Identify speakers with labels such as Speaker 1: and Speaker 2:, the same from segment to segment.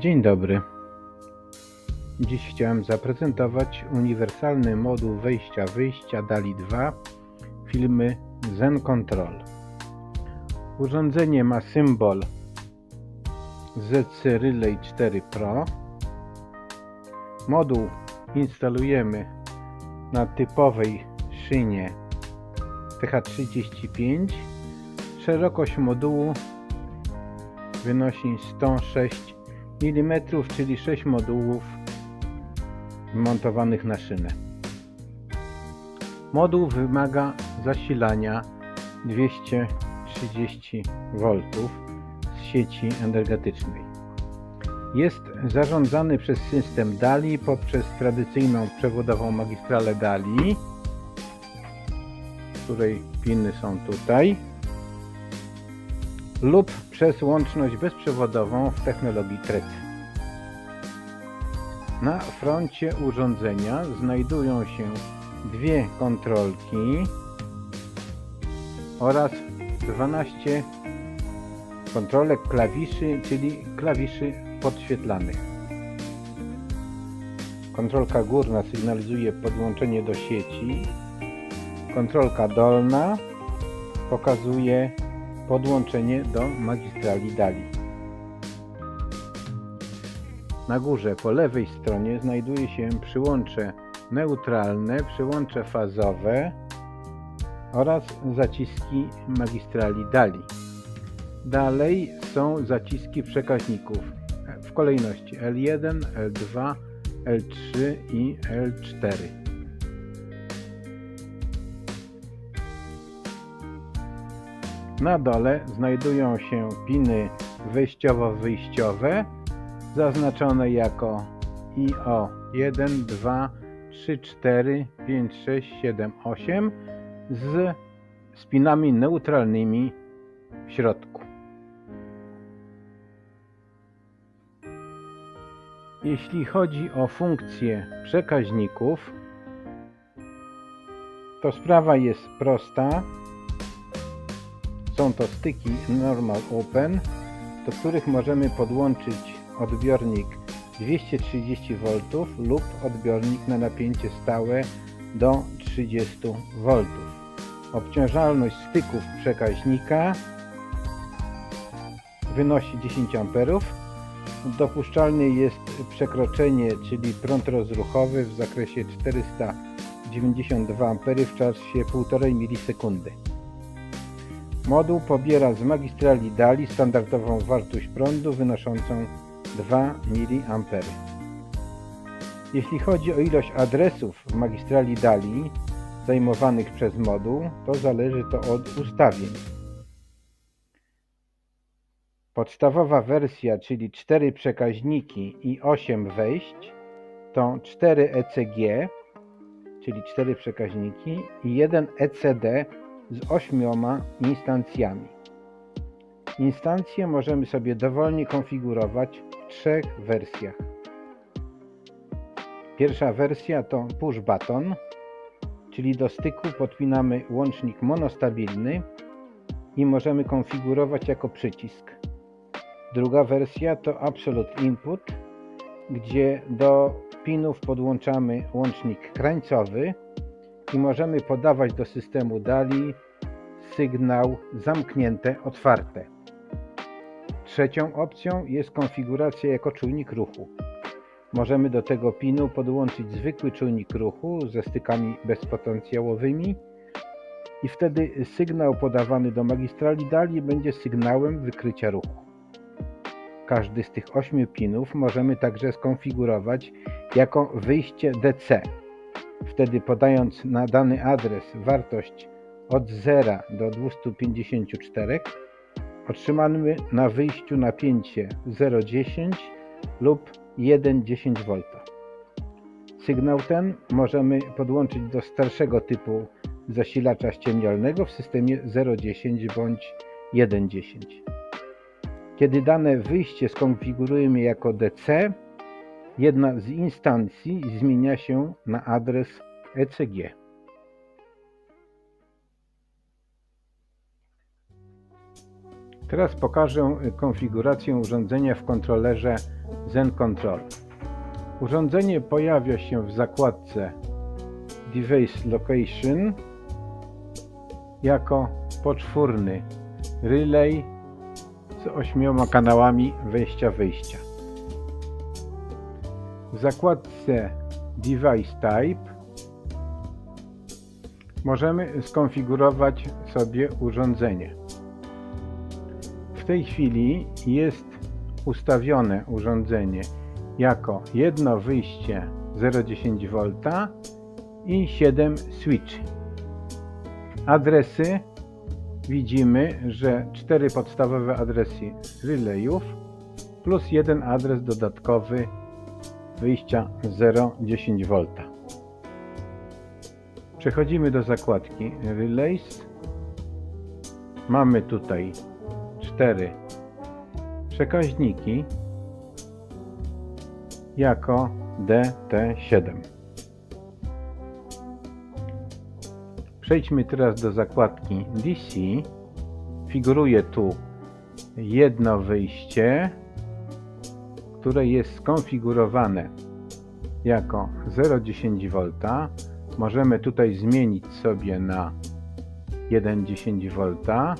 Speaker 1: Dzień dobry. Dziś chciałem zaprezentować uniwersalny moduł wejścia-wyjścia DALI 2 filmy Zen Control. Urządzenie ma symbol ZC Relay 4 Pro. Moduł instalujemy na typowej szynie TH35. Szerokość modułu wynosi 106 mm, czyli 6 modułów montowanych na szynę. Moduł wymaga zasilania 230 V z sieci energetycznej. Jest zarządzany przez system DALI poprzez tradycyjną przewodową magistralę DALI, której piny są tutaj, lub przez łączność bezprzewodową w technologii TREC. Na froncie urządzenia znajdują się dwie kontrolki oraz 12 kontrolek klawiszy, czyli klawiszy podświetlanych. Kontrolka górna sygnalizuje podłączenie do sieci. Kontrolka dolna pokazuje podłączenie do magistrali DALI. Na górze po lewej stronie znajduje się przyłącze neutralne, przyłącze fazowe oraz zaciski magistrali DALI. Dalej są zaciski przekaźników w kolejności L1, L2, L3 i L4. Na dole znajdują się piny wejściowo-wyjściowe zaznaczone jako IO 1, 2, 3, 4, 5, 6, 7, 8 z spinami neutralnymi w środku. Jeśli chodzi o funkcję przekaźników, to sprawa jest prosta. Są to styki Normal Open, do których możemy podłączyć odbiornik 230 V lub odbiornik na napięcie stałe do 30 V. Obciążalność styków przekaźnika wynosi 10 A. Dopuszczalne jest przekroczenie, czyli prąd rozruchowy w zakresie 492 A w czasie 1,5 milisekundy. Moduł pobiera z magistrali DALI standardową wartość prądu wynoszącą 2 mA. Jeśli chodzi o ilość adresów w magistrali DALI zajmowanych przez moduł, to zależy to od ustawień. Podstawowa wersja, czyli 4 przekaźniki i 8 wejść, to 4 ECG, czyli 4 przekaźniki i 1 ECD z 8 instancjami. Instancje możemy sobie dowolnie konfigurować w trzech wersjach. Pierwsza wersja to push button, czyli do styku podpinamy łącznik monostabilny i możemy konfigurować jako przycisk. Druga wersja to absolute input, gdzie do pinów podłączamy łącznik krańcowy i możemy podawać do systemu DALI sygnał zamknięte, otwarte. Trzecią opcją jest konfiguracja jako czujnik ruchu. Możemy do tego pinu podłączyć zwykły czujnik ruchu ze stykami bezpotencjałowymi i wtedy sygnał podawany do magistrali DALI będzie sygnałem wykrycia ruchu. Każdy z tych ośmiu pinów możemy także skonfigurować jako wyjście DC. Wtedy podając na dany adres wartość od 0 do 254 otrzymamy na wyjściu napięcie 0,10 lub 1,10 V. Sygnał ten możemy podłączyć do starszego typu zasilacza ściemnialnego w systemie 0,10 bądź 1,10. Kiedy dane wyjście skonfigurujemy jako DC, jedna z instancji zmienia się na adres ECG. Teraz pokażę konfigurację urządzenia w kontrolerze Zen Control. Urządzenie pojawia się w zakładce Device Location jako poczwórny relay z ośmioma kanałami wejścia-wyjścia. W zakładce Device Type możemy skonfigurować sobie urządzenie. W tej chwili jest ustawione urządzenie jako jedno wyjście 0,10V i 7 switch. Adresy widzimy, że cztery podstawowe adresy relayów plus jeden adres dodatkowy wyjścia 0,10V. Przechodzimy do zakładki Relays. Mamy tutaj cztery przekaźniki jako DT7. Przejdźmy teraz do zakładki DC. Figuruje tu jedno wyjście, które jest skonfigurowane jako 0,10V. Możemy tutaj zmienić sobie na 1,10V.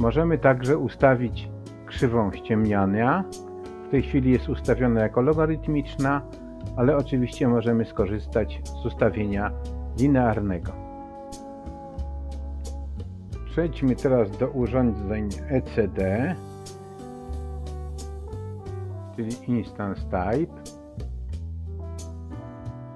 Speaker 1: Możemy także ustawić krzywą ściemniania. W tej chwili jest ustawiona jako logarytmiczna, ale oczywiście możemy skorzystać z ustawienia linearnego. Przejdźmy teraz do urządzeń ECD, czyli Instance Type,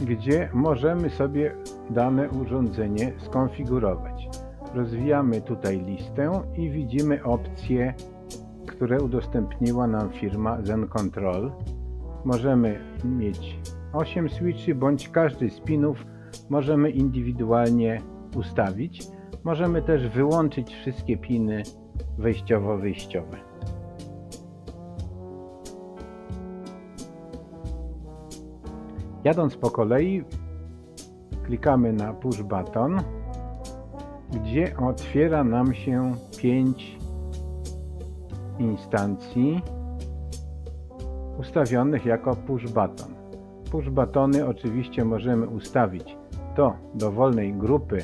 Speaker 1: gdzie możemy sobie dane urządzenie skonfigurować. Rozwijamy tutaj listę i widzimy opcje, które udostępniła nam firma Zen Control. Możemy mieć 8 switchy, bądź każdy z pinów możemy indywidualnie ustawić. Możemy też wyłączyć wszystkie piny wejściowo-wyjściowe. Jadąc po kolei, klikamy na push button, gdzie otwiera nam się 5 instancji ustawionych jako push button. Push buttony oczywiście możemy ustawić do dowolnej grupy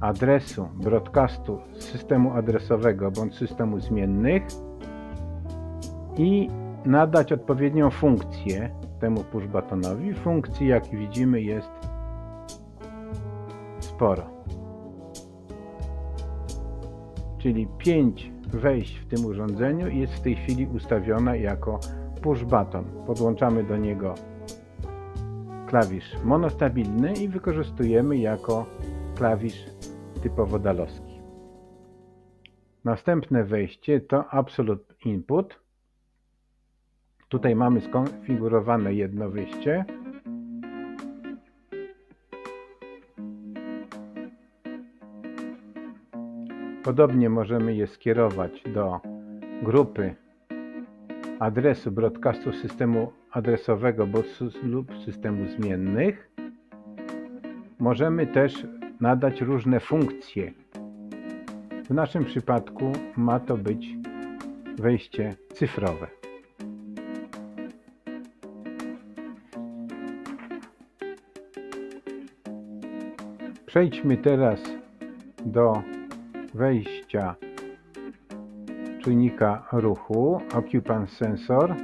Speaker 1: adresu broadcastu systemu adresowego bądź systemu zmiennych i nadać odpowiednią funkcję temu push buttonowi. Funkcji jak widzimy jest sporo. Czyli 5 wejść w tym urządzeniu jest w tej chwili ustawiona jako push button. Podłączamy do niego klawisz monostabilny i wykorzystujemy jako klawisz typowo dalowski. Następne wejście to Absolute Input. Tutaj mamy skonfigurowane jedno wyjście. Podobnie możemy je skierować do grupy adresu broadcastu systemu adresowego lub systemu zmiennych. Możemy też nadać różne funkcje. W naszym przypadku ma to być wejście cyfrowe. Przejdźmy teraz do wejścia czujnika ruchu Occupant Sensor.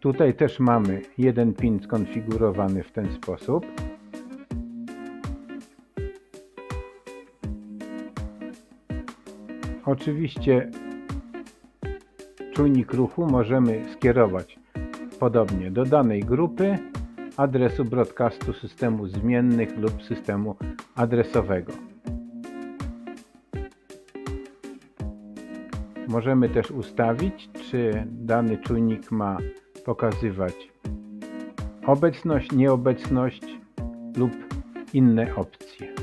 Speaker 1: Tutaj też mamy jeden pin skonfigurowany w ten sposób. Oczywiście czujnik ruchu możemy skierować podobnie do danej grupy adresu broadcastu systemu zmiennych lub systemu adresowego. Możemy też ustawić, czy dany czujnik ma pokazywać obecność, nieobecność lub inne opcje.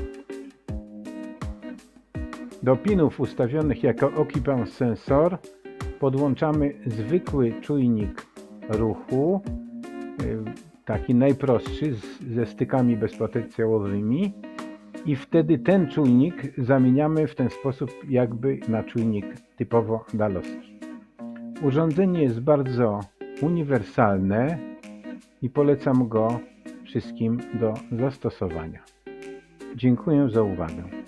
Speaker 1: Do pinów ustawionych jako Occupant Sensor podłączamy zwykły czujnik ruchu, y, taki najprostszy z, ze stykami bezpotencjałowymi i wtedy ten czujnik zamieniamy w ten sposób jakby na czujnik typowo dalowski. Urządzenie jest bardzo uniwersalne i polecam go wszystkim do zastosowania. Dziękuję za uwagę.